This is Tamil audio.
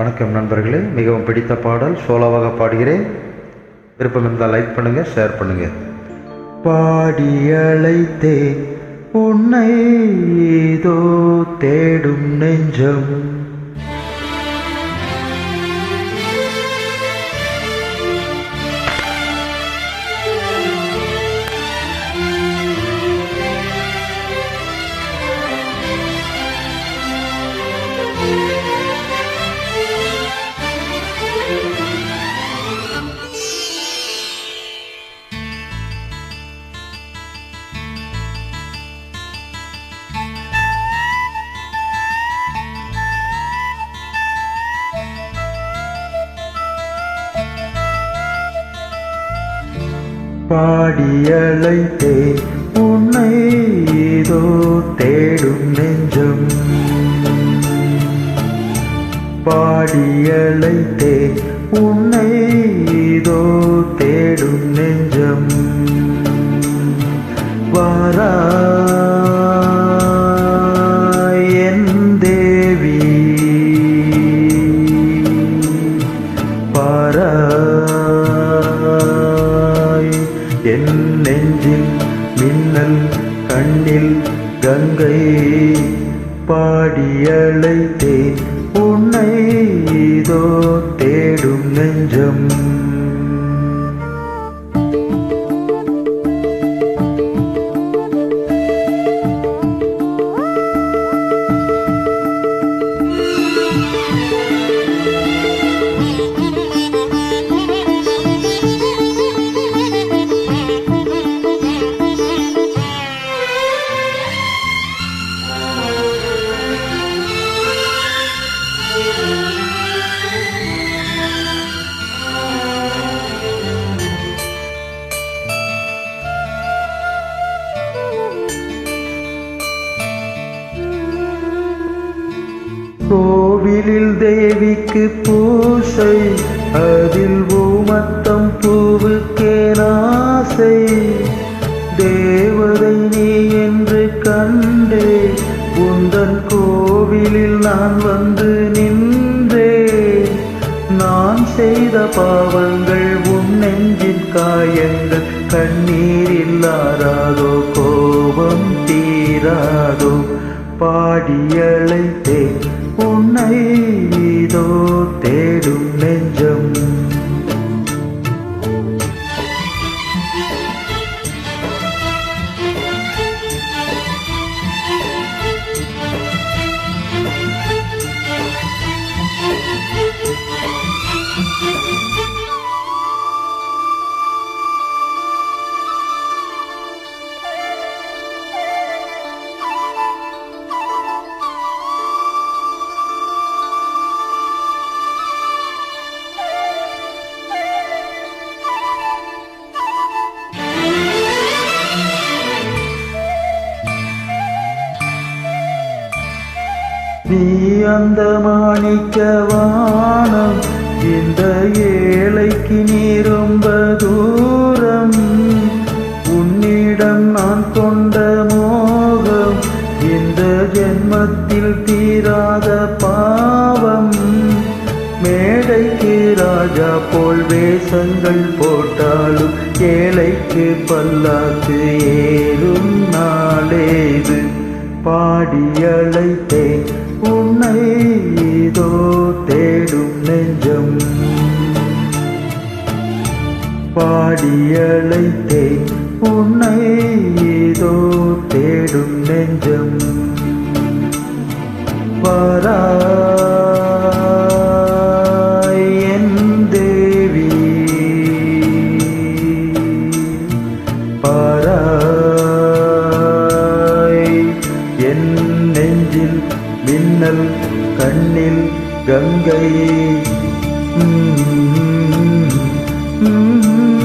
வணக்கம் நண்பர்களே. மிகவும் பிடித்த பாடல். சோலோவாக பாடுகிறேன். விருப்பம் இருந்தால் லைக் பண்ணுங்க ஷேர் பண்ணுங்க. பாடி அழைத்தே உன்னை ஏதோ தேடும் நெஞ்சம். பாடியழைத்தே உன்னை ஏதோ தேடும் நெஞ்சம். பாடியழைத்தே உன்னை ஏதோ தேடும் நெஞ்சம். என் நெஞ்சில் மின்னல் கண்ணில் கங்கை பாடியழைத்தேன். உன்னை இதோ தேடும் நெஞ்சம் கோவிலில் தேவிக்கு பூசை அதில் ஊமத்தம் பூவுக்கே நாசை தேவதை நீ என்று கண்டே உந்தன் கோவிலில் நான் வந்து நின்றே. நான் செய்த பாவங்கள் உன் நெஞ்சின் காயங்கள் கண்ணீர் இல்லாராதோ கோபம் தீராதோ. பாடியழைத்தேன். உன்னை இதோ தேடும் நீ அந்த மாணிக்க வானம் இந்த ஏழைக்கு நீ ரொம்ப தூரம். உன்னிடம் நான் கொண்ட மோகம் இந்த ஜென்மத்தில் தீராத பாவம். மேடைக்கு ராஜா போல் வேஷங்கள் போட்டாலும் ஏழைக்கு பல்லாக்கு ஏறும் நாளேது. பாடியழைத்தேன் உன்னை ஏதோ தேடும் நெஞ்சம். பாடியழைத்தேன் உன்னை ஏதோ தேடும் நெஞ்சம். வாராய் என் தேவி. பாராய் என் நெஞ்சில் மின்னல் கண்ணில் கங்கை. உம் உம்